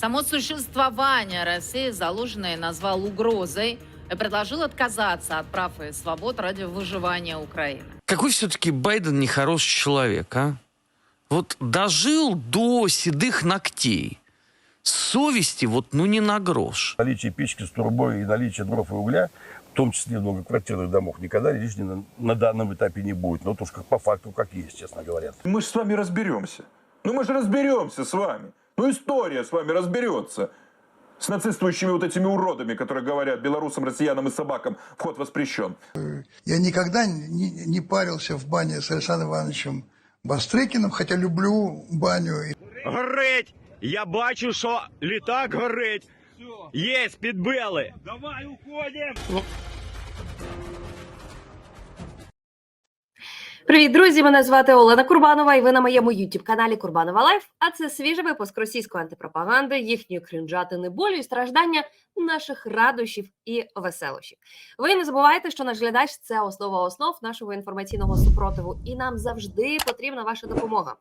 Само существование России Залужный назвал угрозой и предложил отказаться от прав и свобод ради выживания Украины. Какой все-таки Байден нехороший человек, а? Вот дожил до седых ногтей. Совести вот ну не на грош. Наличие печки с трубой и наличие дров и угля, в том числе в многоквартирных домах, никогда лишним на, на данном этапе не будет. Но вот уж как по факту, как есть, честно говоря. Мы же с вами разберемся. Ну мы же разберемся с вами. Ну история с вами разберется. С нацистующими вот этими уродами, которые говорят белорусам, россиянам и собакам вход воспрещен. Я никогда не, не парился в бане с Александром Ивановичем Бастрыкиным, хотя люблю баню. И Горить! Я бачу, що літак горить. Є підбили. Давай уходимо. Привіт, друзі! Мене звати Олена Курбанова, і ви на моєму youtube каналі Курбанова Лайф. А це свіжий випуск російської антипропаганди, їхньої крінжатини, болю і страждання наших радощів і веселощів. Ви не забувайте, що наш глядач це основа основ нашого інформаційного супротиву, і нам завжди потрібна ваша допомога.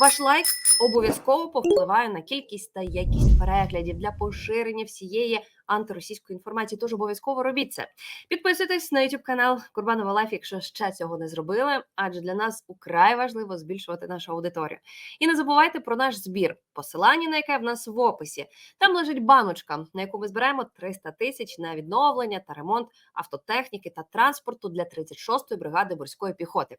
Ваш лайк обов'язково повпливає на кількість та якість переглядів для поширення всієї антиросійської інформації. Тож обов'язково робіть це. Підписуйтесь на YouTube канал Курбанова Лайф, якщо ще цього не зробили, адже для нас украй важливо збільшувати нашу аудиторію. І не забувайте про наш збір, посилання на яке в нас в описі. Там лежить баночка, на яку ми збираємо 300 тисяч на відновлення та ремонт автотехніки та транспорту для 36-ї бригади морської піхоти.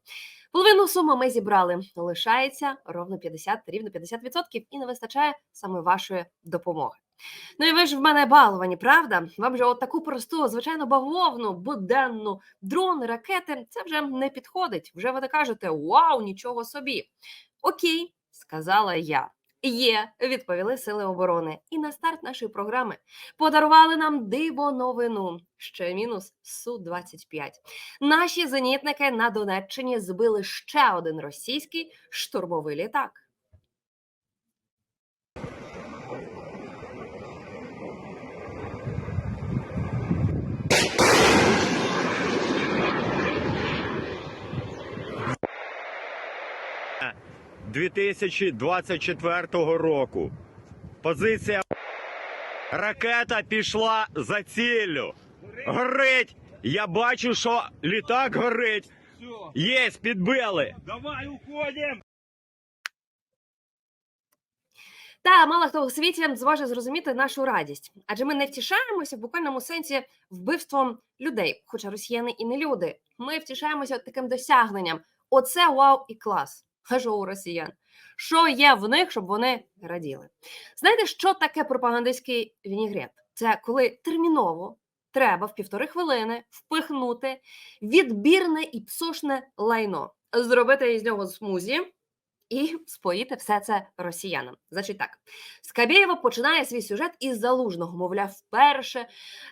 Половину суми ми зібрали. Лишається ровно 50, рівно 50% і не вистачає саме вашої допомоги. Ну і ви ж в мене баловані, правда? Вам же от таку просту, звичайно, бавовну, буденну, дрони, ракети це вже не підходить. Вже ви не кажете Вау, нічого собі. Окей, сказала я. Є, відповіли сили оборони. І на старт нашої програми подарували нам диво новину. Ще мінус су 25 Наші зенітники на Донеччині збили ще один російський штурмовий літак. – 2024 року. Позиція ракета пішла за ціллю. Горить! Я бачу, що літак горить. Є підбили. Давай уходимо. Та мало хто у світі зможе зрозуміти нашу радість, адже ми не втішаємося в буквальному сенсі вбивством людей, хоча росіяни і не люди. Ми втішаємося таким досягненням. Оце вау і клас. А у росіян? Що є в них, щоб вони раділи? Знаєте, що таке пропагандистський вінігрет? Це коли терміново треба в півтори хвилини впихнути відбірне і псошне лайно, зробити із нього смузі і споїти все це росіянам. Значить так, Скабєєва починає свій сюжет із залужного. Мовляв, вперше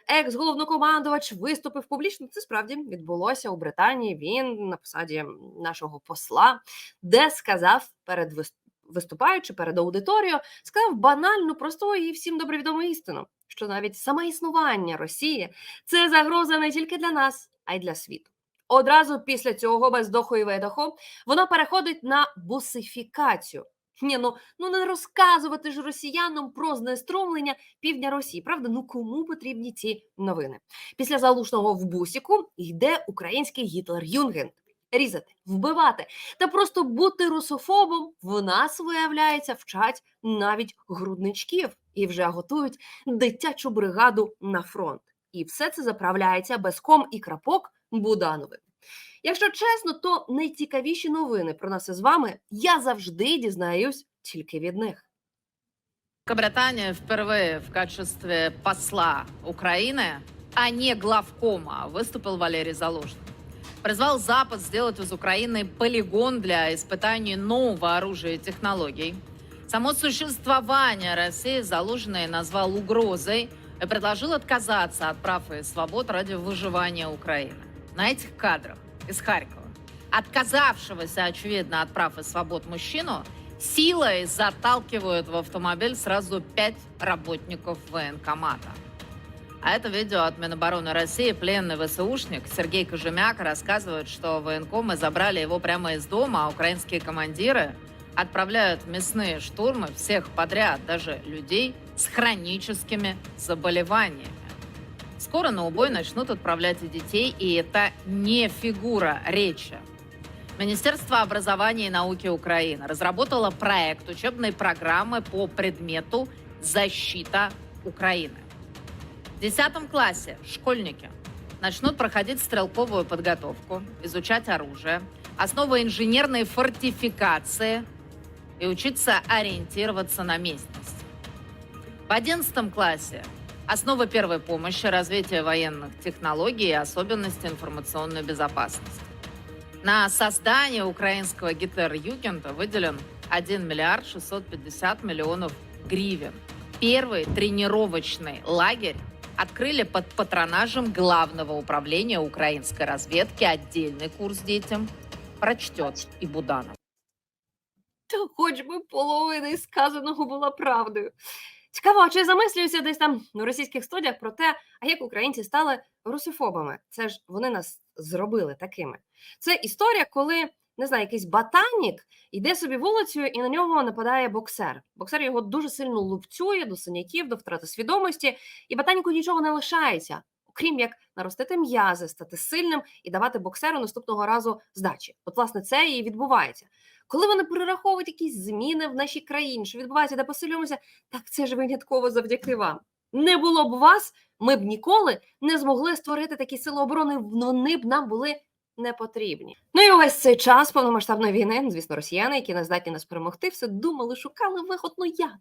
екс-головнокомандувач виступив публічно. Це справді відбулося у Британії. Він на посаді нашого посла, де сказав перед вис- виступаючи перед аудиторією, сказав банальну, просту і всім добре відому істину, що навіть саме існування Росії це загроза не тільки для нас, а й для світу. Одразу після цього без доху і видоху вона переходить на бусифікацію. Ні, ну, ну не розказувати ж росіянам про знеструмлення півдня Росії. Правда, ну кому потрібні ці новини? Після залужного в бусіку йде український Гітлер-Юнген. Різати, вбивати та просто бути русофобом в нас, виявляється, вчать навіть грудничків і вже готують дитячу бригаду на фронт. І все це заправляється без ком і крапок Будановим. Якщо чесно, то найцікавіші новини про нас із вами я завжди дізнаюсь тільки від них. Великобритания впервые в качестве посла Украины, а не главкома, выступил Валерий Залужный. Призвал Запад сделать из Украины полигон для испытаний нового оружия и технологий. Само существование России Залужный назвал угрозой и предложил отказаться от прав и свобод ради выживания Украины. На этих кадрах из Харькова отказавшегося, очевидно, от прав и свобод мужчину силой заталкивают в автомобиль сразу пять работников военкомата. А это видео от Минобороны России. Пленный ВСУшник Сергей Кожемяк рассказывает, что военкомы забрали его прямо из дома, а украинские командиры отправляют мясные штурмы всех подряд, даже людей с хроническими заболеваниями. Скоро на убой начнут отправлять и детей, и это не фигура речи. Министерство образования и науки Украины разработало проект учебной программы по предмету «Защита Украины». В 10 классе школьники начнут проходить стрелковую подготовку, изучать оружие, основы инженерной фортификации и учиться ориентироваться на местность. В 11 классе основы первой помощи, развитие военных технологий и особенности информационной безопасности. На создание украинского гитер-югента выделен 1 миллиард 650 миллионов гривен. Первый тренировочный лагерь открыли под патронажем Главного управления украинской разведки. Отдельный курс детям прочтет и Буданов. Та хоч би половина із сказаного була правдою. Цікаво, чи замислююся десь там на російських студіях про те, а як українці стали русофобами? Це ж вони нас зробили такими. Це історія, коли не знаю, якийсь ботанік йде собі вулицею, і на нього нападає боксер. Боксер його дуже сильно лупцює до синяків, до втрати свідомості, і ботаніку нічого не лишається, окрім як наростити м'язи, стати сильним і давати боксеру наступного разу здачі. От, власне, це і відбувається. Коли вони перераховують якісь зміни в нашій країні, що відбувається, де посилюємося, так це ж винятково завдяки вам. Не було б вас, ми б ніколи не змогли створити такі сили оборони, вони б нам були не потрібні. Ну і увесь цей час повномасштабної війни, звісно, росіяни, які не здатні нас перемогти, все думали, шукали виход. Ну як?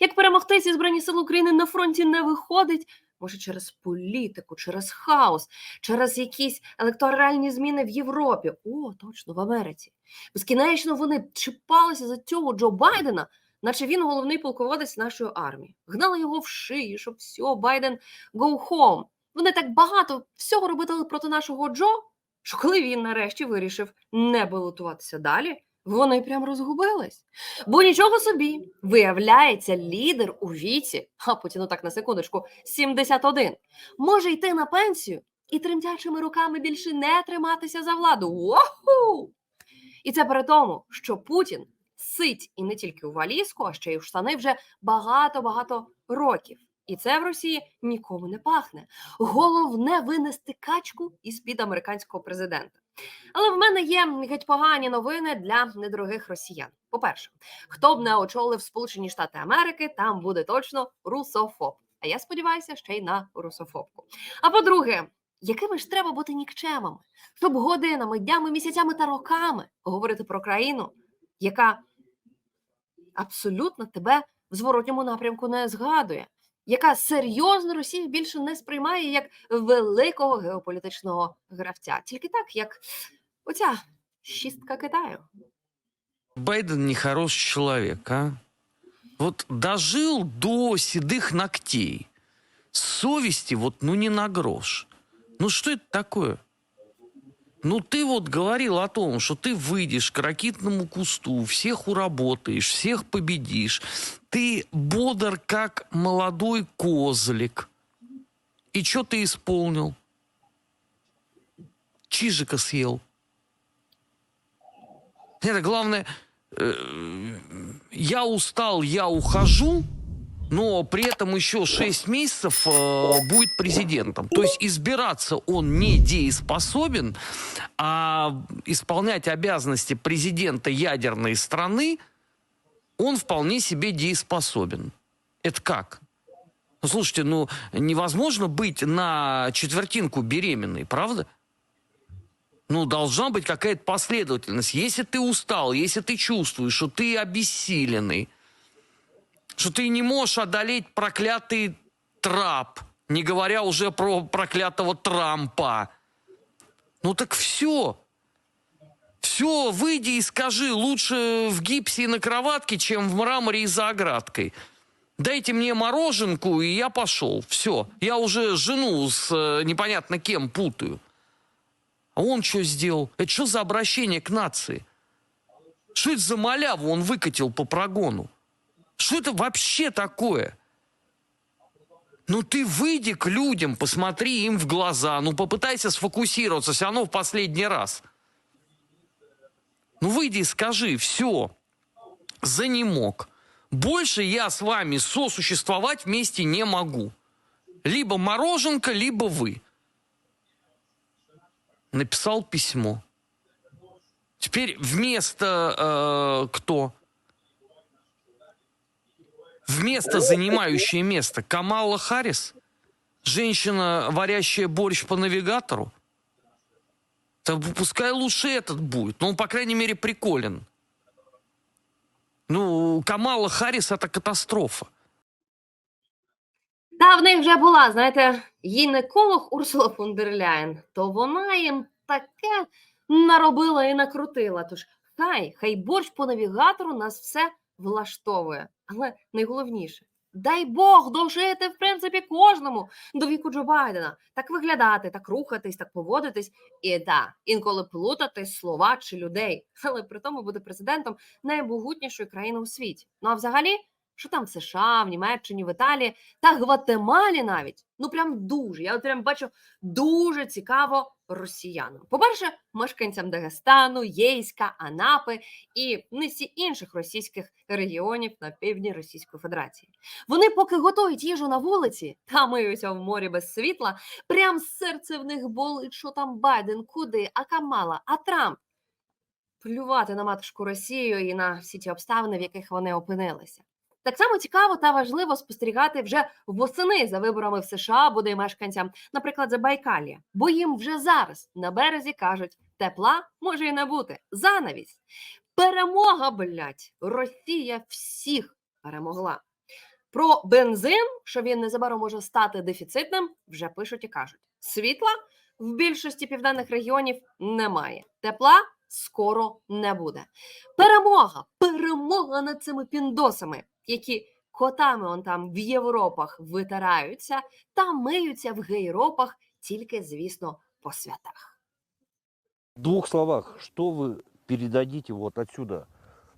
Як перемогти ці збройні сили України на фронті не виходить? Може, через політику, через хаос, через якісь електоральні зміни в Європі. О, точно, в Америці. Безкінечно вони чіпалися за цього Джо Байдена, наче він головний полководець нашої армії. Гнали його в шиї, щоб все, Байден go home. Вони так багато всього робили проти нашого Джо, що коли він нарешті вирішив не балотуватися далі, вони прям розгубились. Бо нічого собі, виявляється, лідер у віці, а потім ну так на секундочку, 71, може йти на пенсію і тремтячими руками більше не триматися за владу. Воху! І це при тому, що Путін сить і не тільки у валізку, а ще й у штани вже багато-багато років. І це в Росії нікому не пахне. Головне винести качку із під американського президента. Але в мене є геть погані новини для недорогих росіян. По-перше, хто б не очолив Сполучені Штати Америки, там буде точно русофоб. А я сподіваюся, ще й на русофобку. А по-друге, якими ж треба бути нікчемами, щоб годинами, днями, місяцями та роками говорити про країну, яка абсолютно тебе в зворотньому напрямку не згадує, яка серйозно Росію більше не сприймає як великого геополітичного гравця, тільки так, як оця шістка Китаю. Байден нехороший чоловік, а? Вот дожил до седых ногтей. Совести вот, ну, не на грош. Ну, что это такое? Ну, ты вот говорил о том, что ты выйдешь к ракитному кусту, всех уработаешь, всех победишь. Ты бодр, как молодой козлик. И что ты исполнил? Чижика съел. Это главное, э, я устал, я ухожу, но при этом еще 6 месяцев э, будет президентом. То есть избираться он не дееспособен, а исполнять обязанности президента ядерной страны он вполне себе дееспособен. Это как? Ну, слушайте, ну невозможно быть на четвертинку беременной, правда? Ну, должна быть какая-то последовательность. Если ты устал, если ты чувствуешь, что ты обессиленный, что ты не можешь одолеть проклятый трап, не говоря уже про проклятого Трампа, ну так все. Все, выйди и скажи, лучше в гипсе и на кроватке, чем в мраморе и за оградкой. Дайте мне мороженку, и я пошел. Все, я уже жену с э, непонятно кем путаю. А он что сделал? Это что за обращение к нации? Что это за маляву он выкатил по прогону? Что это вообще такое? Ну ты выйди к людям, посмотри им в глаза, ну попытайся сфокусироваться, все равно в последний раз. Ну выйди и скажи, все, занемог, Больше я с вами сосуществовать вместе не могу. Либо мороженка, либо вы. Написал письмо. Теперь вместо э, кто? Вместо занимающее место Камала Харрис? Женщина, варящая борщ по навигатору? Да пускай лучше этот будет. Ну, он, по крайней мере, приколен. Ну, Камала Харрис это катастрофа. Та в них вже була, знаєте, гінеколог Урсула фон дер Ляєн, то вона їм таке наробила і накрутила. Тож хай, хай борщ по навігатору нас все влаштовує. Але найголовніше, дай Бог дожити, в принципі, кожному до віку Джо Байдена. Так виглядати, так рухатись, так поводитись. І да, інколи плутати слова чи людей. Але при тому буде президентом найбогутнішої країни у світі. Ну а взагалі, що там в США, в Німеччині, в Італії та Гватемалі навіть. Ну прям дуже. Я от прям бачу дуже цікаво росіянам. По-перше, мешканцям Дагестану, Єйська, Анапи і низці інших російських регіонів на півдні Російської Федерації. Вони поки готують їжу на вулиці та миються в морі без світла, прям серце в них болить, що там Байден, куди, а Камала, а Трамп. Плювати на матушку Росію і на всі ті обставини, в яких вони опинилися. Так само цікаво та важливо спостерігати вже восени за виборами в США буде мешканцям, наприклад, Забайкалія, бо їм вже зараз на березі кажуть, тепла може і не бути. Занавість. Перемога, блять, Росія всіх перемогла. Про бензин, що він незабаром може стати дефіцитним, вже пишуть і кажуть. Світла в більшості південних регіонів немає. Тепла скоро не буде. Перемога, перемога над цими піндосами, які котами он там в Європах витираються та миються в гейропах, тільки, звісно, по святах. В двух словах, что вы передадите вот отсюда,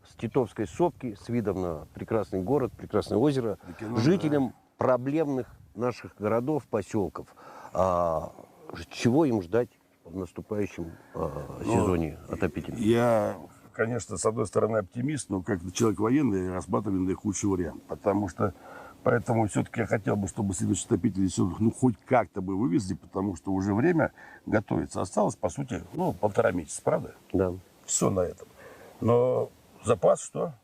с Титовской сопки, с видом на прекрасный город, прекрасное озеро, жителям проблемных наших городов, поселков? А, ж- чего им ждать в наступающем а, Ну, сезоне отопительном? Я, конечно, с одной стороны оптимист, но как человек военный я рассматриваю наихудший вариант. Потому что Поэтому все-таки я хотел бы, чтобы следующий отопительный сезон ну, хоть как-то бы вывезли, потому что уже время готовится. Осталось, по сути, ну, полтора месяца, правда? Да. Все на этом. Но запас что?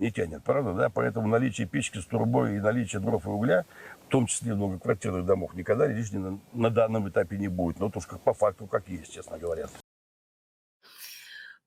Не тянет, правда, да? Поэтому наличие печки с турбой и наличие дров и угля, в том числе в многоквартирных домах, никогда лишним на, на данном этапе не будет. Но то уж как по факту, как есть, честно говоря.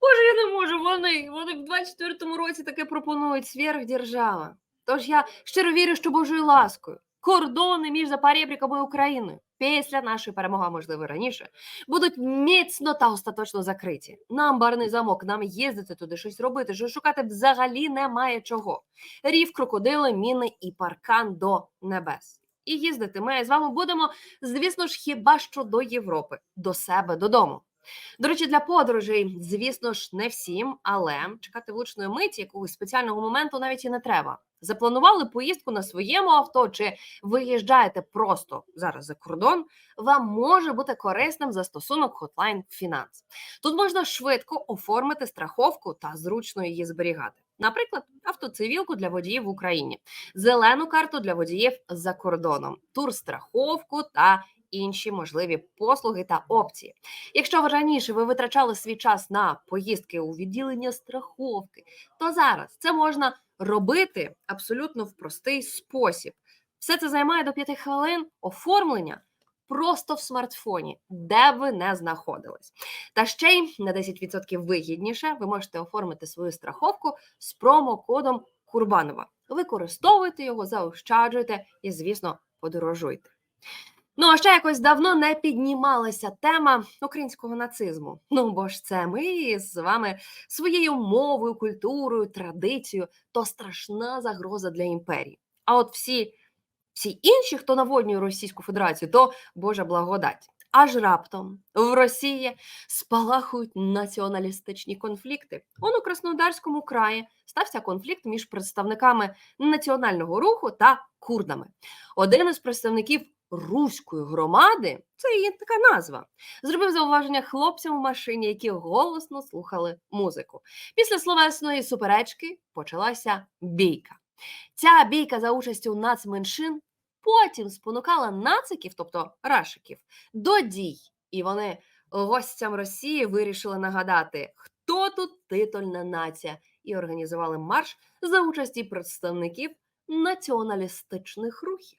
Боже, я не можу. Вони, вони в 24-му році таке пропонують сверхдержава. Тож я щиро вірю, що Божою ласкою кордони між Запорєбріком і Україною після нашої перемоги, можливо, раніше, будуть міцно та остаточно закриті. Нам барний замок, нам їздити туди, щось робити, що шукати взагалі немає чого. Рів, крокодили, міни і паркан до небес. І їздити ми з вами будемо, звісно ж, хіба що до Європи, до себе додому. До речі, для подорожей, звісно ж, не всім, але чекати влучної миті якогось спеціального моменту навіть і не треба. Запланували поїздку на своєму авто, чи виїжджаєте просто зараз за кордон, вам може бути корисним застосунок Hotline Finance. Тут можна швидко оформити страховку та зручно її зберігати. Наприклад, автоцивілку для водіїв в Україні, зелену карту для водіїв за кордоном, турстраховку та інші можливі послуги та опції. Якщо раніше ви витрачали свій час на поїздки у відділення страховки, то зараз це можна робити абсолютно в простий спосіб. Все це займає до 5 хвилин оформлення просто в смартфоні, де ви не знаходились. Та ще й на 10% вигідніше ви можете оформити свою страховку з промокодом Курбанова. Використовуйте його, заощаджуйте і, звісно, подорожуйте. Ну, а ще якось давно не піднімалася тема українського нацизму. Ну, бо ж це ми з вами своєю мовою, культурою, традицією, то страшна загроза для імперії. А от всі, всі інші, хто наводнює Російську Федерацію, то Божа благодать. Аж раптом в Росії спалахують націоналістичні конфлікти. Он у Краснодарському краї стався конфлікт між представниками національного руху та курдами. Один із представників руської громади, це її така назва, зробив зауваження хлопцям у машині, які голосно слухали музику. Після словесної суперечки почалася бійка. Ця бійка за участю нацменшин потім спонукала нациків, тобто рашиків, до дій. І вони гостям Росії вирішили нагадати, хто тут титульна нація, і організували марш за участі представників націоналістичних рухів.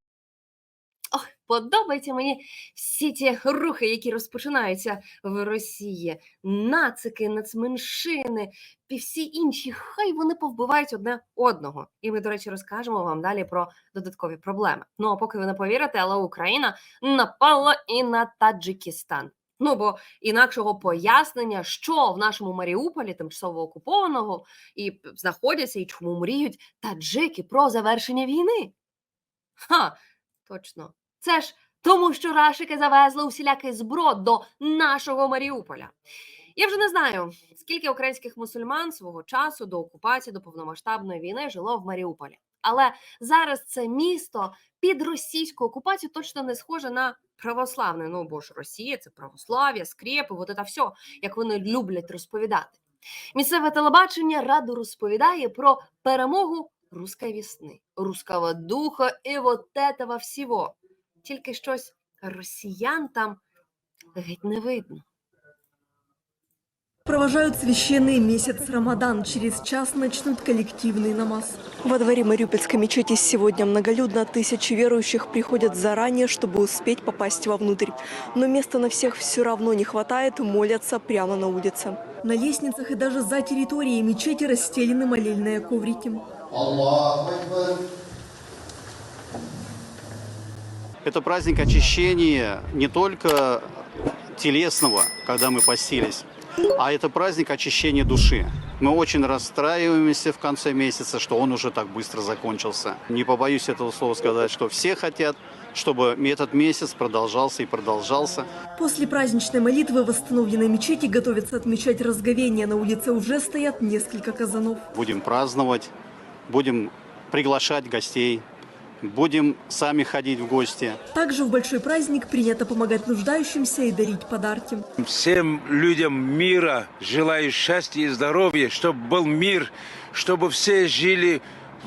подобаються мені всі ті рухи, які розпочинаються в Росії. Нацики, нацменшини, і всі інші, хай вони повбивають одне одного. І ми, до речі, розкажемо вам далі про додаткові проблеми. Ну а поки ви не повірите, але Україна напала і на Таджикистан. Ну бо інакшого пояснення, що в нашому Маріуполі, тимчасово окупованого, і знаходяться, і чому мріють таджики про завершення війни. Ха, точно. Це ж тому, що рашики завезли усілякий зброд до нашого Маріуполя. Я вже не знаю, скільки українських мусульман свого часу до окупації, до повномасштабної війни жило в Маріуполі. Але зараз це місто під російську окупацію точно не схоже на православне. Ну бо ж Росія це православ'я, скрепи, от це все, як вони люблять розповідати. Місцеве телебачення радо розповідає про перемогу русской весни, русского духа і вот этого всього. Тільки щось росіян там геть не видно. Провожают священный месяц Рамадан. Через час начнут коллективный намаз. Во дворе Мариупольской мечети сегодня многолюдно. Тысячи верующих приходят заранее, чтобы успеть попасть вовнутрь. Но места на всех все равно не хватает, молятся прямо на улице. На лестницах и даже за территорией мечети расстелены молельные коврики. Это праздник очищения не только телесного, когда мы постились, а это праздник очищения души. Мы очень расстраиваемся в конце месяца, что он уже так быстро закончился. Не побоюсь этого слова сказать, что все хотят, чтобы этот месяц продолжался и продолжался. После праздничной молитвы восстановленной мечети готовятся отмечать разговение. На улице уже стоят несколько казанов. Будем праздновать, будем приглашать гостей, будем сами ходить в гости. Также в большой праздник принято помогать нуждающимся и дарить подарки. Всем людям мира желаю счастья и здоровья, чтобы был мир, чтобы все жили,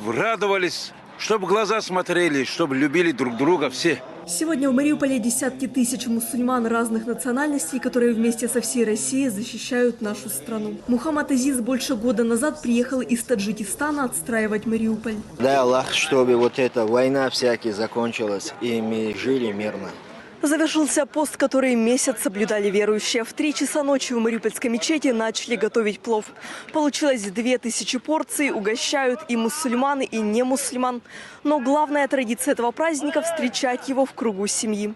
радовались, чтобы глаза смотрели, чтобы любили друг друга все. Сегодня в Мариуполе десятки тысяч мусульман разных национальностей, которые вместе со всей Россией защищают нашу страну. Мухаммад Азиз больше года назад приехал из Таджикистана отстраивать Мариуполь. Дай Аллах, чтобы вот эта война всякие закончилась, и мы жили мирно. Завершился пост, который месяц соблюдали верующие. В три часа ночи в Мариупольской мечети начали готовить плов. Получилось две тысячи порций, угощают и мусульман, и не мусульман. Но главная традиция этого праздника – встречать его в кругу семьи.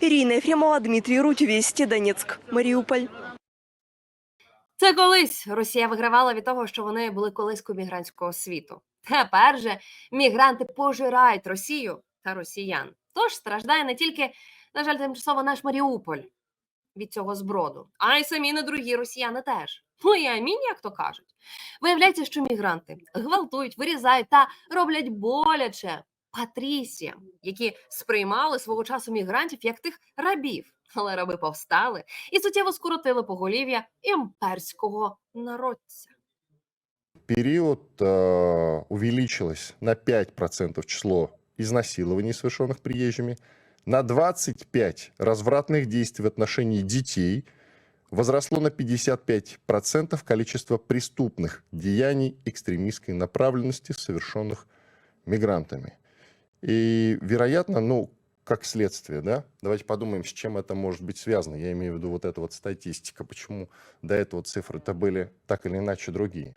Ирина Ефремова, Дмитрий Руть, Вести, Донецк, Маріуполь. Це колись Росія вигравала від того, що вони були колискою мігрантського світу. Тепер же мігранти пожирають Росію та росіян. Тож страждає не тільки, на жаль, тимчасово наш Маріуполь від цього зброду, а й самі недорогі росіяни теж. Ну і амінь, як то кажуть. Виявляється, що мігранти гвалтують, вирізають та роблять боляче патрісіям, які сприймали свого часу мігрантів як тих рабів. Але раби повстали і суттєво скоротили поголів'я імперського народця. период э, увеличилось на 5% число изнасилований, совершенных приезжими, на 25 развратных действий в отношении детей, возросло на 55% количество преступных деяний экстремистской направленности, совершенных мигрантами. И, вероятно, ну, как следствие, да, давайте подумаем, с чем это может быть связано. Я имею в виду вот эта вот статистика, почему до этого цифры-то были так или иначе другие.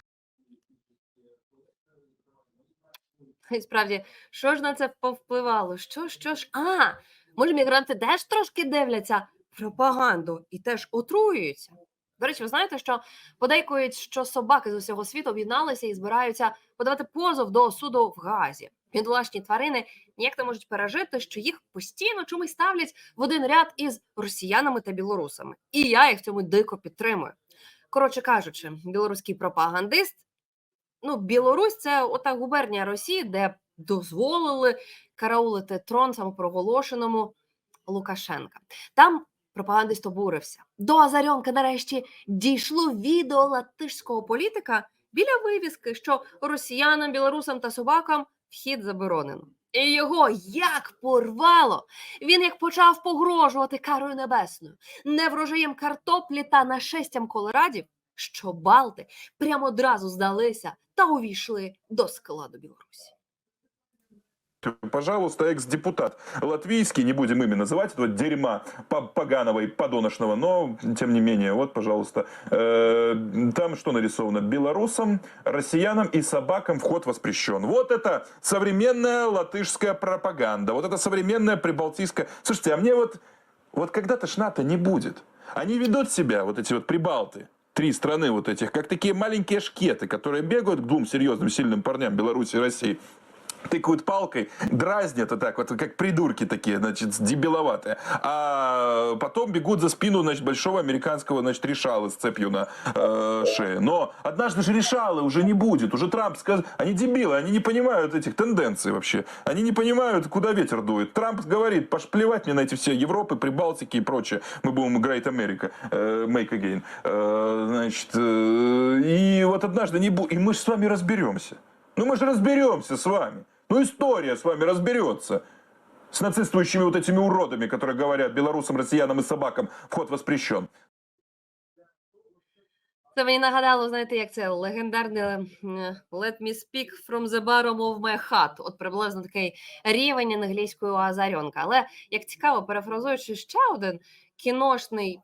І справді, що ж на це повпливало? Що, що ж? А, може, мігранти теж трошки дивляться пропаганду і теж отруюються? До речі, ви знаєте, що подейкують, що собаки з усього світу об'єдналися і збираються подавати позов до суду в Гаазі. Бідолашні тварини ніяк не можуть пережити, що їх постійно чомусь ставлять в один ряд із росіянами та білорусами. І я їх в цьому дико підтримую. Коротше кажучи, білоруський пропагандист. Ну, Білорусь це ота губернія Росії, де дозволили караулити трон самопроголошеному Лукашенка. Там пропагандист обурився. До Азарьонка нарешті дійшло відео латишського політика біля вивіски, що росіянам, білорусам та собакам вхід заборонено. І його як порвало! Він як почав погрожувати карою небесною, неврожаєм картоплі та нашестям колорадів, що балти прямо одразу здалися та увійшли до складу Білорусі. Пожалуйста, экс-депутат латвийский, не будем имя называть, этого дерьма по- поганого и подоношного, но тем не менее, вот, пожалуйста, Э, там что нарисовано? Белорусам, россиянам и собакам вход воспрещен. Вот это современная латышская пропаганда, вот это современная прибалтийская... Слушайте, а мне вот, вот когда-то ж НАТО не будет. Они ведут себя, вот эти вот прибалты, три страны вот этих, как такие маленькие шкеты, которые бегают к двум серьезным, сильным парням Беларуси и России, тыкают палкой, дразнят и так вот, как придурки такие, значит, дебиловатые. А потом бегут за спину, значит, большого американского, значит, решала с цепью на э, шее. Но однажды же решала уже не будет. Уже Трамп сказал, они дебилы, они не понимают этих тенденций вообще. Они не понимают, куда ветер дует. Трамп говорит, пош плевать мне на эти все Европы, Прибалтики и прочее. Мы будем Great America, э, make again. Э, значит, э, и вот однажды не будет. И мы с вами разберемся. Ну мы же разберемся с вами. Ну история с вами разберется. С нацистующими вот этими уродами, которые говорят белорусам, россиянам и собакам вход воспрещен. Це мені нагадало, знаєте, як це легендарне Let me speak from the bottom of my heart. От приблизно такий рівень англійської Азарьонка. Але як цікаво, перефразуючи ще один кіношний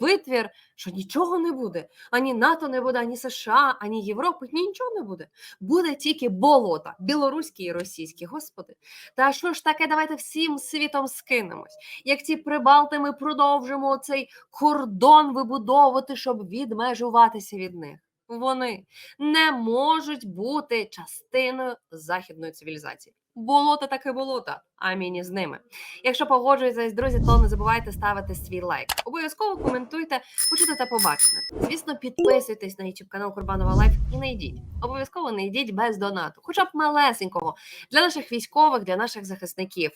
витвір, що нічого не буде. Ані НАТО не буде, ані США, ані Європи, нічого не буде. Буде тільки болота, білоруські і російські, господи. Та що ж таке, давайте всім світом скинемось. Як ці прибалти, ми продовжимо цей кордон вибудовувати, щоб відмежуватися від них. Вони не можуть бути частиною західної цивілізації. Болото таке болото, а міні з ними. Якщо погоджуєтесь, друзі, то не забувайте ставити свій лайк. Обов'язково коментуйте, почути та побачене. Звісно, підписуйтесь на YouTube канал Курбанова Лайф і не йдіть. Обов'язково не йдіть без донату, хоча б малесенького для наших військових, для наших захисників.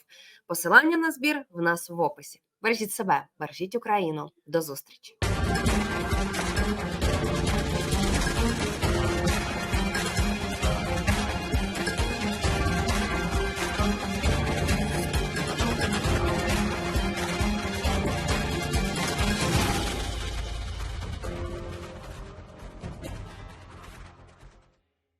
Посилання на збір в нас в описі. Бережіть себе, бережіть Україну. До зустрічі.